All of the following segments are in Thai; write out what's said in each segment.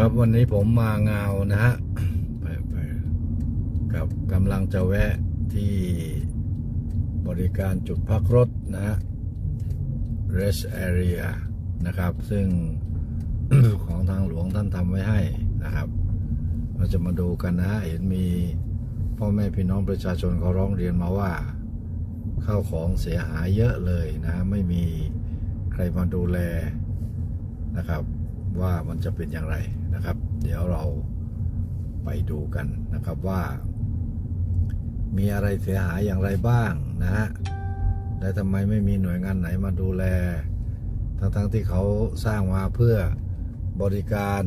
ครับวันนี้ผมมาเงานะฮะไปไปกับกำลังจะแวะที่บริการจุดพักรถนะฮะ rest area นะครับ ซึ่งของทางหลวงท่านทำไว้ให้นะครับ เราจะมาดูกันนะฮะเห็นมีพ่อแม่พี่น้องประชาชนเขาร้องเรียนมาว่าข้าวของเสียหายเยอะเลยนะฮะไม่มีใครมาดูแลนะครับ ว่ามันจะเป็นอย่างไร นะครับ เดี๋ยวเราไปดูกันนะครับว่า มีอะไรเสียหายอย่างไรบ้างนะฮะและทำไมไม่มีหน่วยงานไหนมาดูแล ทั้งๆทที่เขาสร้างมาเพื่อบริการ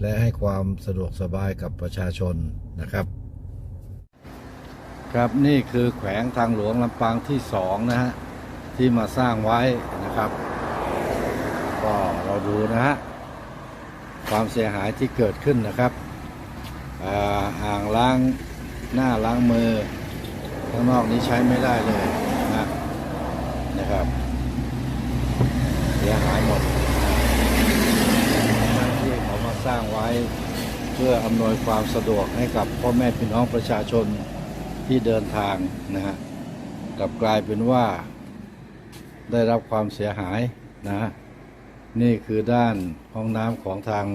และให้ความสะดวกสบายกับประชาชนนะครับ ครับนี่คือแขวงทางหลวงลำปางที่สองนะฮะที่มาสร้างไว้นะครับ ก็เราดูนะฮะ ความเสียหายที่เกิดขึ้นนะครับอ่างล้างหน้าล้างมือข้างนอกนี้ใช้ไม่ได้เลยนะนะครับเสียหายหมดนที่เขามาสร้างไว้เพื่ออำนวยความสะดวกให้กับพ่อแม่พี่น้องประชาชนที่เดินทางนะฮะกลับกลายเป็นว่าได้รับความเสียหายนะฮะ นี่คือด้านห้องน้ำของทาง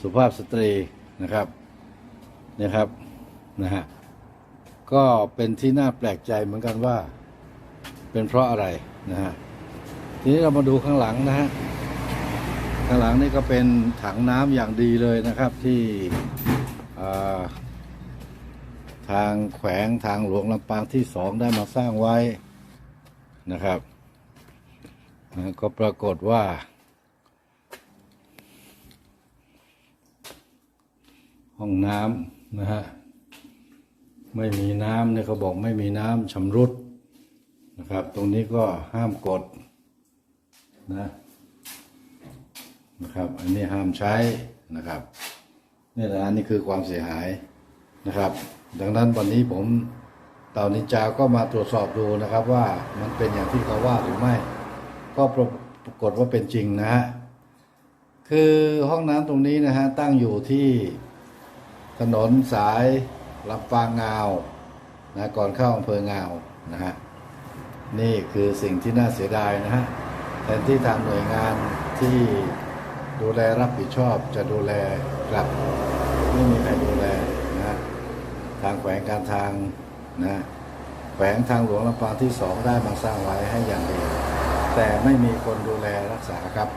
สุภาพสตรีนะครับนะครับนะฮะก็เป็นที่น่าแปลกใจเหมือนกันว่า เป็นเพราะอะไรนะฮะทีนี้เรามาดูข้างหลังนะฮะข้างหลังนี่ก็เป็นถังน้ำอย่างดีเลยนะครับที่าทางแขวงทางหลวงลำปางที่สองได้มาสร้างไว้นะครับนะก็ปรากฏว่า ห้องน้ำนะฮะไม่มีน้ำเนี่ยเขาบอกไม่มีน้ำชำรุดนะครับ ตรงนี้ก็ห้ามกดนะนะครับ อันนี้ห้ามใช้นะครับนี่แหละนนี้คือความเสียหายนะครับ ดังนั้นวันนี้ผมเต่านินจาก็มาตรวจสอบดูนะครับว่ามันเป็นอย่างที่เขาว่าหรือไม่ ก็ปรากฏว่าเป็นจริงนะฮะคือห้องน้ำตรงนี้นะฮะตั้งอยู่ที่ ถนนสายลำปางงาวนะก่อนเข้าอำเภองาวนะฮะนี่คือสิ่งที่น่าเสียดายนะฮะแทนที่ทางหน่วยงานที่ดูแลรับผิดชอบจะดูแลกลับไม่มีใครดูแลนะฮะทางแขวงการทางนะแขวงทางหลวงลำปางที่สองได้มาสร้างไว้ให้อย่างดีแต่ไม่มีคนดูแลรักษาครับ